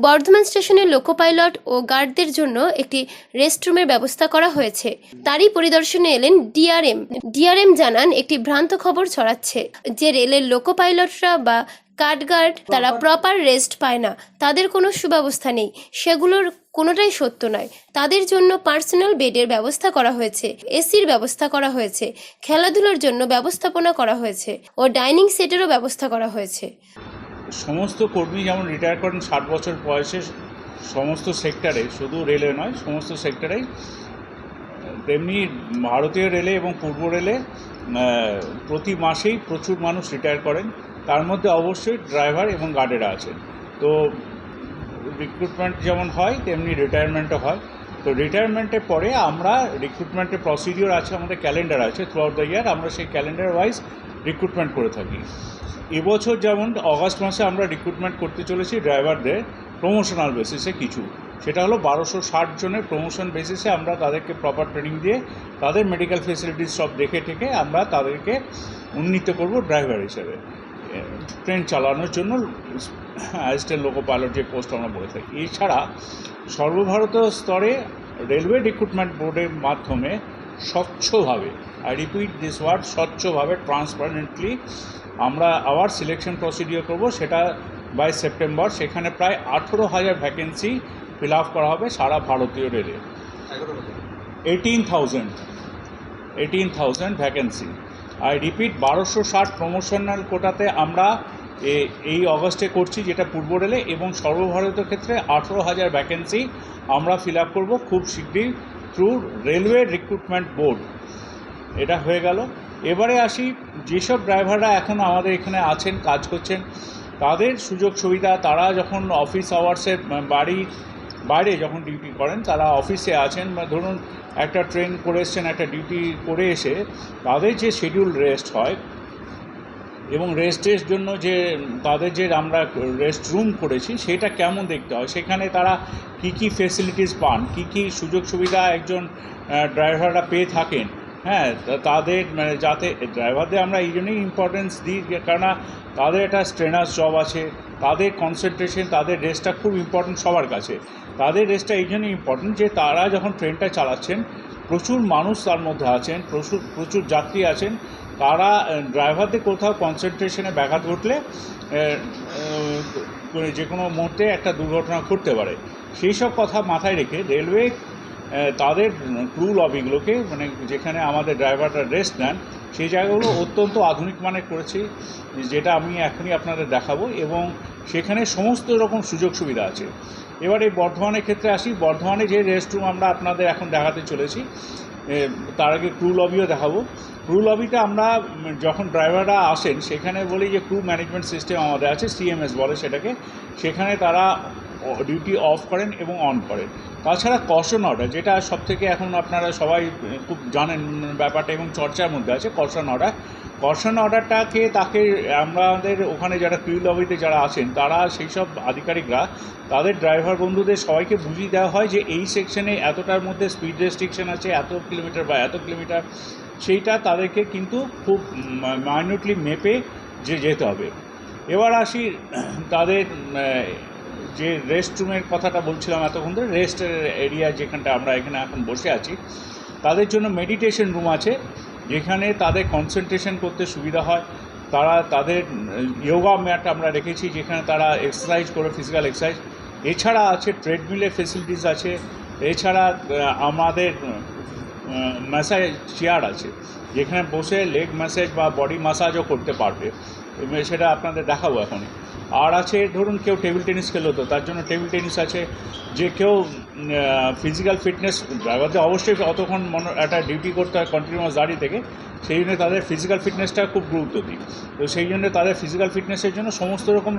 বর্ধমান স্টেশনে loco pilot ও গার্ডদের জন্য একটি রেস্টরুমের ব্যবস্থা করা হয়েছে। তারই পরিদর্শনে এলেন ডিআরএম। ডিআরএম জানান, একটি ভ্রান্ত খবর ছড়াচ্ছে যে রেলের লোকো পাইলটরা বা কাঠগার্ড তারা প্রপার রেস্ট পায় না। তাদের কোনো সুব্যবস্থা নেই। সেগুলোর কোনোটাই সত্য নয়। তাদের জন্য পার্সোনাল বেডের ব্যবস্থা করা হয়েছে, এসির ব্যবস্থা করা হয়েছে, খেলাধুলার জন্য ব্যবস্থাপনা করা হয়েছে ও ডাইনিং সেটেরও ব্যবস্থা করা হয়েছে। সমস্ত কর্মী যেমন রিটায়ার করেন ষাট বছর বয়সে, সমস্ত সেক্টরে শুধু রেলে নয়, সমস্ত সেক্টরেই তেমনি ভারতীয় রেলে এবং পূর্ব রেলে প্রতি মাসেই প্রচুর মানুষ রিটায়ার করেন। তার মধ্যে অবশ্যই ড্রাইভার এবং গার্ডেরা আছেন। তো রিক্রুটমেন্ট যেমন হয়, তেমনি রিটায়ারমেন্টও হয়। তো রিটায়ারমেন্টের পরে আমরা রিক্রুটমেন্টের প্রসিডিওর আছে, আমাদের ক্যালেন্ডার আছে। থ্রু আউট দ্য ইয়ার আমরা সেই ক্যালেন্ডার ওয়াইজ রিক্রুটমেন্ট করে থাকি। এবছর যেমন অগাস্ট মাসে আমরা রিক্রুটমেন্ট করতে চলেছি ড্রাইভারদের প্রমোশনাল বেসিসে কিছু। সেটা হলো বারোশো ষাট জনের প্রমোশন বেসিসে আমরা তাদেরকে প্রপার ট্রেনিং দিয়ে তাদের মেডিকেল ফেসিলিটিস সব দেখে ঠেকে আমরা তাদেরকে উন্নীত করব ড্রাইভার হিসেবে। ট্রেন চালানোর জন্য অ্যাসিস্ট্যান্ট লোকো পাইলট যে পোস্ট আমরা বলে থাকি এছাড়া সর্বভারতীয় স্তরে রেলওয়ে রিক্রুটমেন্ট বোর্ডের মাধ্যমে স্বচ্ছভাবে আই রিপিট দিস ওয়ার্ড স্বচ্ছভাবে ট্রান্সপারেন্টলি আমরা আবার সিলেকশন প্রসিডিওর করব। সেটা বাই সেপ্টেম্বর সেখানে প্রায় আঠেরো হাজার ভ্যাকেন্সি ফিল আপ করা হবে সারা ভারতীয় রেলে। Eighteen thousand eighteen thousand vacancy I repeat, বারোশো ষাট প্রমোশনাল কোটাতে আমরা এই অগস্টে করছি যেটা পূর্ব রেলে এবং সর্বভারতীয় ক্ষেত্রে আঠেরো হাজার ভ্যাকেন্সি আমরা ফিল আপ করব খুব শীঘ্রই থ্রু রেলওয়ে রিক্রুটমেন্ট বোর্ড এটা হয়ে গেল। এবারে আসি, যেসব ড্রাইভাররা এখন আমাদের এখানে আছেন, কাজ করছেন, তাদের সুযোগ সুবিধা, তারা যখন অফিস আওয়ার্সের বাড়ির বাইরে যখন ডিউটি করেন, তারা অফিসে আছেন বা ধরুন একটা ট্রেন করে এসছেন, একটা ডিউটি করে এসে তাদের যে শিডিউল রেস্ট হয় এবং রেস্টের জন্য যে, তাদের যে আমরা রেস্ট রুম করেছি, সেটা কেমন দেখতে হয়? সেখানে তারা কি কি ফেসিলিটিস পান? কি কি সুযোগ সুবিধা একজন ড্রাইভাররা পেয়ে থাকেন? হ্যাঁ তাদের মানে যাতে ড্রাইভারদের আমরা এই জন্যই ইম্পর্টেন্স দিই কেননা তাদের একটা স্ট্রেনার্স জব আছে, তাদের কনসেন্ট্রেশন তাদের রেস্টটা খুব ইম্পর্টেন্ট সবার কাছে। তাদের রেসটা এই জন্য ইম্পর্টেন্ট যে তারা যখন ট্রেনটা চালাচ্ছেন, প্রচুর মানুষ তার মধ্যে আছেন, প্রচুর প্রচুর যাত্রী আছেন। তারা ড্রাইভারদের কোথাও কনসেন্ট্রেশনে ব্যাঘাত ঘটলে যে কোনো মুহূর্তে একটা দুর্ঘটনা ঘটতে পারে। সেই সব কথা মাথায় রেখে রেলওয়ে তাদের ক্রু লবিগুলোকে মানে যেখানে আমাদের ড্রাইভাররা রেস্ট নেন, সেই জায়গাগুলো অত্যন্ত আধুনিক মানের করেছি, যেটা আমি এখনই আপনাদের দেখাবো এবং সেখানে সমস্ত রকম সুযোগ সুবিধা আছে। এবার এই বর্ধমানের ক্ষেত্রে আসি, বর্ধমানে যে রেস্টরুম আমরা আপনাদের এখন দেখাতে চলেছি তার আগে ক্রু লবিও দেখাবো। ক্রু লবিতে আমরা, যখন ড্রাইভাররা আসেন, সেখানে বলি যে ক্রু ম্যানেজমেন্ট সিস্টেম আমাদের আছে সিএমএস বলে সেটাকে, সেখানে তারা ডিউটি অফ করেন এবং অন করেন। তাছাড়া কশন অর্ডার যেটা সব থেকে এখন আপনারা সবাই খুব জানেন ব্যাপারটা এবং চর্চার মধ্যে আছে কশন অর্ডার কশন অর্ডারটাকে তাকে আমাদের ওখানে যারা ক্রু লবিতে যারা আছেন, তারা সেই সব আধিকারিকরা, তাদের ড্রাইভার বন্ধুদের সবাইকে বুঝিয়ে দেওয়া হয় যে এই সেকশনে এতটার মধ্যে স্পিড রেস্ট্রিকশন আছে, এত কিলোমিটার বা এত কিলোমিটার সেইটা তাদেরকে কিন্তু খুব মাইনিউটলি মেপে যে যেতে হবে। এবার আসি তাদের যে রেস্ট রুমের কথাটা বলছিলাম এতক্ষণ ধরে রেস্টের এরিয়া যেখানটা আমরা এখানে এখন বসে আছি, তাদের জন্য মেডিটেশন রুম আছে, যেখানে তাদের কনসেন্ট্রেশন করতে সুবিধা হয়। তারা তাদের যোগা ম্যাট আমরা রেখেছি, যেখানে তারা এক্সারসাইজ করে ফিজিক্যাল এক্সারসাইজ এছাড়া আছে ট্রেডমিলের ফেসিলিটিস আছে, এছাড়া আমাদের ম্যাসাজ চেয়ার আছে, যেখানে বসে লেগ ম্যাসাজ বা বডি ম্যাসাজও করতে পারবে। সেটা আপনাদের দেখাবো এখনই। আর আছে, ধরুন কেউ টেবিল টেনিস খেলো তো, তার জন্য টেবিল টেনিস আছে। যে কেউ ফিজিক্যাল ফিটনেস ড্রাইভারদের অবশ্যই অতক্ষণ মন, একটা ডিউটি করতে হয় কন্টিনিউয়াস দাঁড়িয়ে থেকে, সেই জন্য তাদের ফিজিক্যাল ফিটনেসটা খুব গুরুত্ব দিই। তো সেই জন্য তাদের ফিজিক্যাল ফিটনেসের জন্য সমস্ত রকম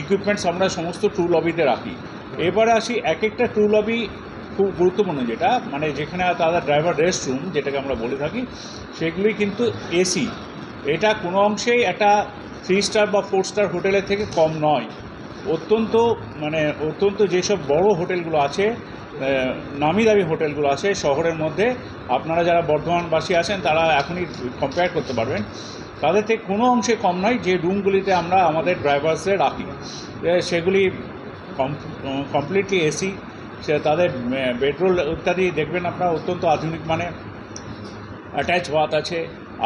ইকুইপমেন্টস আমরা সমস্ত ট্রু লবিতে রাখি। এবারে আসি এক একটা ট্রু লবি খুব গুরুত্বপূর্ণ যেটা মানে যেখানে তাদের ড্রাইভার রেস্ট রুম যেটাকে আমরা বলে থাকি, সেগুলি কিন্তু এসি এটা কোনো অংশেই একটা থ্রি স্টার বা ফোর স্টার হোটেলের থেকে কম নয়। অত্যন্ত মানে অত্যন্ত যেসব বড় হোটেলগুলো আছে নামি দামি হোটেলগুলো আছে, শহরের মধ্যে আপনারা যারা বর্ধমানবাসী আছেন, তারা এখনই কম্পেয়ার করতে পারবেন। তাদের থেকে কোনো অংশে কম নয়, যে রুমগুলিতে আমরা আমাদের ড্রাইভার্সদের রাখি। সেগুলি কমপ্লিটলি এসি সে তাদের পেট্রোল ইত্যাদি দেখবেন আপনারা অত্যন্ত আধুনিক মানে অ্যাটাচ বাথ আছে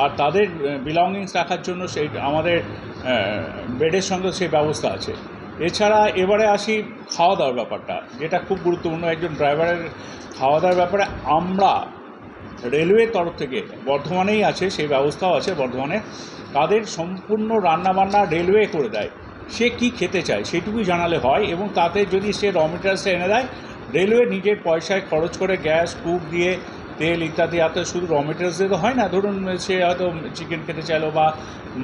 আর তাদের বিলঙ্গিংস রাখার জন্য সেই আমাদের বেডের সঙ্গে সেই ব্যবস্থা আছে। এছাড়া এবারে আসি খাওয়া দাওয়ার ব্যাপারটা, যেটা খুব গুরুত্বপূর্ণ। একজন ড্রাইভারের খাওয়া দাওয়ার ব্যাপারে আমরা রেলওয়ের তরফ থেকে, বর্ধমানেই আছে, সেই ব্যবস্থাও আছে বর্ধমানে, তাদের সম্পূর্ণ রান্নাবান্না রেলওয়ে করে দেয়। সে কি খেতে চায় সেটুকুই জানালে হয় এবং তাতে যদি সে র মেটেরিয়ালসটা এনে দেয় রেলওয়ে নিজের পয়সায় খরচ করে গ্যাস কুক দিয়ে তেল ইত্যাদি, এত শুধু র মেটেরিয়ালস দিয়ে তো হয় না। ধরুন সে হয়তো চিকেন খেতে চাইলো বা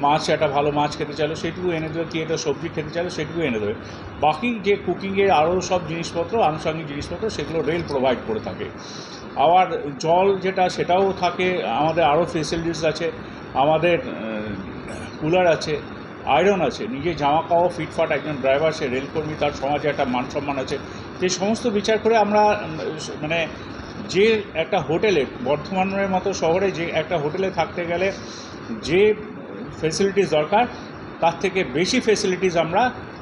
মাছ, একটা ভালো মাছ খেতে চাইলো, সেটুকু এনে দেবে, কি একটা সবজি খেতে চাইলো, সেটুকু এনে দেবে। বাকি যে কুকিংয়ের আরও সব জিনিসপত্র, আনুষঙ্গিক জিনিসপত্র, সেগুলো রেল প্রোভাইড করে থাকে। আবার জল যেটা, সেটাও থাকে। আমাদের আরও ফেসিলিটিস আছে। আমাদের কুলার আছে আয়রন আছে। নিজের জামা কাপড়, ফিটফাট একজন ড্রাইভার সে রেলকর্মী তার সমাজে একটা মান সম্মান আছে। যে সমস্ত বিচার করে আমরা মানে যে একটা হোটেলে, বর্ধমানের মতো শহরে যে একটা হোটেলে থাকতে গেলে যে ফেসিলিটিস দরকার, তার থেকে বেশি ফেসিলিটিস আমরা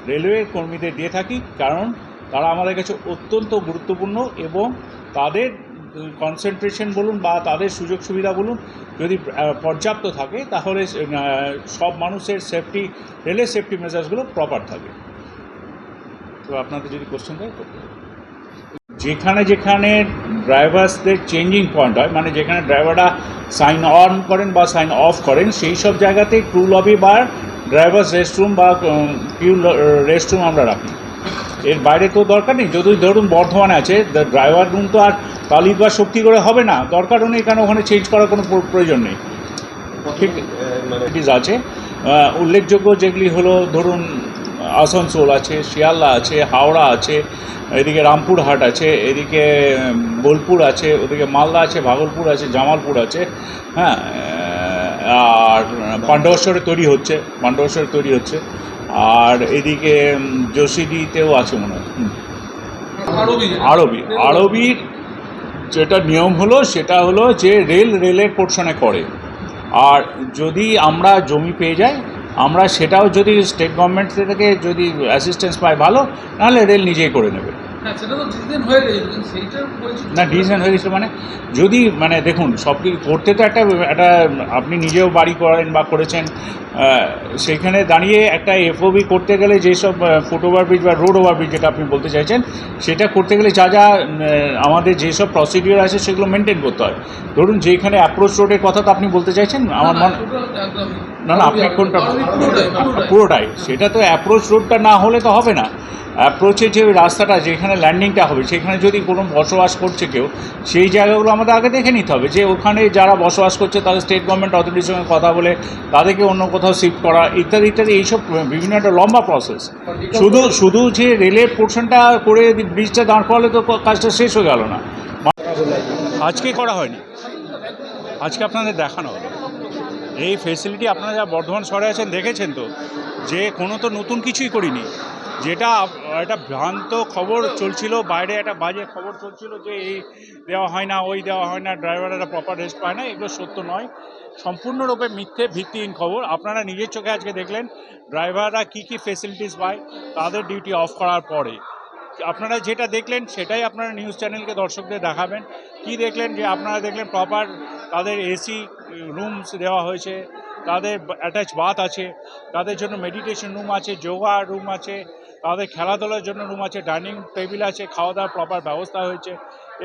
রেলওয়ের কর্মীদের দিয়ে থাকি কারণ তারা আমাদের কাছে অত্যন্ত গুরুত্বপূর্ণ এবং তাদের কনসেন্ট্রেশন বলুন বা তাদের সুযোগ সুবিধা বলুন যদি পর্যাপ্ত থাকে, তাহলে সব মানুষের সেফটি রেলের সেফটি মেজার্সগুলো প্রপার থাকে তো আপনাদের যদি কোশ্চেন থাকে করতে। যেখানে যেখানে ড্রাইভার্সদের চেঞ্জিং পয়েন্ট হয় মানে যেখানে ড্রাইভাররা সাইন অন করেন বা সাইন অফ করেন সেই সব জায়গাতে ক্রু লবি বা ড্রাইভার্স রেস্টরুম বা কিউ রেস্টরুম আমরা রাখি। এর বাইরে তো দরকার নেই যদি ধরুন বর্ধমানে আছে ড্রাইভার রুম তো আর তালিদ বা শক্তি করে হবে না দরকারও নেই কারণ ওখানে চেঞ্জ করার কোনো প্র- প্রয়োজন নেই। ঠিক মানে আছে। উল্লেখযোগ্য যেগুলি হলো ধরুন আসানসোল আছে শিয়ালদা আছে হাওড়া আছে এদিকে রামপুরহাট আছে এদিকে বোলপুর আছে ওদিকে মালদা আছে ভাগলপুর আছে জামালপুর আছে হ্যাঁ আর পাণ্ডবেশ্বরে তৈরি হচ্ছে পাণ্ডবেশ্বরে তৈরি হচ্ছে আর এদিকে উম, যোশীডিতেও আছে মনে হয়। আরবি আরবির যেটা নিয়ম হলো সেটা হলো যে রেল রেলের পোর্শনে করে আর যদি আমরা জমি পেয়ে যাই আমরা সেটাও যদি স্টেট গভর্নমেন্ট থেকে যদি অ্যাসিস্ট্যান্স পাই ভালো, নাহলে রেল নিজেই করে নেবে। হ্যাঁ সেটা তো ডিসিশন হয়ে গেছে কিন্তু সেইটা না ডিসিশন হয়ে গেছে মানে যদি মানে দেখুন সব কিছু করতে তো একটা একটা আপনি নিজেও বাড়ি করেন বা করেছেন সেইখানে দাঁড়িয়ে একটা এফওবি করতে গেলে যেসব ফুট ওভার ব্রিজ বা রোড ওভার ব্রিজ যেটা আপনি বলতে চাইছেন সেটা করতে গেলে যা যা আমাদের যেসব প্রসিডিওর আছে সেগুলো মেনটেন করতে হয়। ধরুন যেখানে অ্যাপ্রোচ রোডের কথা তো আপনি বলতে চাইছেন আমার মনে না না আপনি কোনটা পুরোটাই সেটা তো অ্যাপ্রোচ রোডটা না হলে তো হবে না। অ্যাপ্রোচে যে রাস্তাটা, যেখানে ল্যান্ডিংটা হবে, সেখানে যদি কোনো বসবাস করছে কেউ, সেই জায়গাগুলো আমাদের আগে দেখে নিতে হবে যে ওখানে যারা বসবাস করছে, তাদের স্টেট গভর্নমেন্ট অথরিটির সঙ্গে কথা বলে, তাদেরকে অন্য কোথাও শিফট করা, ইত্যাদি ইত্যাদি, এইসব বিভিন্ন একটা লম্বা প্রসেস শুধু শুধু যে রেলের পোর্শনটা করে ব্রিজটা দাঁড় করালে তো কাজটা শেষ হয়ে গেল না। আজকে করা হয়নি। আজকে আপনাদের দেখানো হলো। এই ফেসিলিটি আপনারা যা বর্ধমান শহরে আছেন, দেখেছেন তো? যে কোনো তো নতুন কিছুই করিনি। যেটা, একটা ভ্রান্ত খবর চলছিল, বাইরে একটা বাজে খবর চলছিল যে এই দেওয়া হয় না, ওই দেওয়া হয় না ড্রাইভাররা প্রপার রেস্ট পায় না, এগুলো সত্য নয়। সম্পূর্ণরূপে মিথ্যে ভিত্তিহীন খবর। আপনারা নিজের চোখে আজকে দেখলেন ড্রাইভাররা কী কী ফেসিলিটিস পায়, তাদের ডিউটি অফ করার পরে। আপনারা যেটা দেখলেন, সেটাই আপনারা নিউজ চ্যানেলকে দর্শকদের দেখাবেন। কি দেখলেন, যে আপনারা দেখলেন প্রপার তাদের এসি রুমস দেওয়া হয়েছে, তাদের অ্যাটাচ বাথ আছে, তাদের জন্য মেডিটেশন রুম আছে যোগা রুম আছে তাদের খেলাধুলার জন্য রুম আছে, ডাইনিং টেবিল আছে খাওয়া দাওয়ার প্রপার ব্যবস্থা হয়েছে।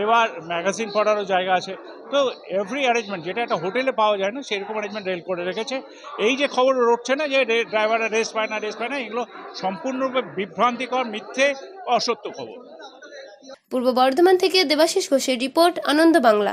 এবার ম্যাগাজিন পড়ারও জায়গা আছে। তো এভরি অ্যারেঞ্জমেন্ট যেটা একটা হোটেলে পাওয়া যায় না, সেরকম অ্যারেঞ্জমেন্ট রেল করে রেখেছে। এই যে খবর রটছে না যে ড্রাইভাররা রেস্ট পায় না রেস্ট পায় না, এগুলো সম্পূর্ণরূপে বিভ্রান্তিকর, মিথ্যে, অসত্য খবর। পূর্ব বর্ধমান থেকে দেবাশিস ঘোষের রিপোর্ট, আনন্দ বাংলা।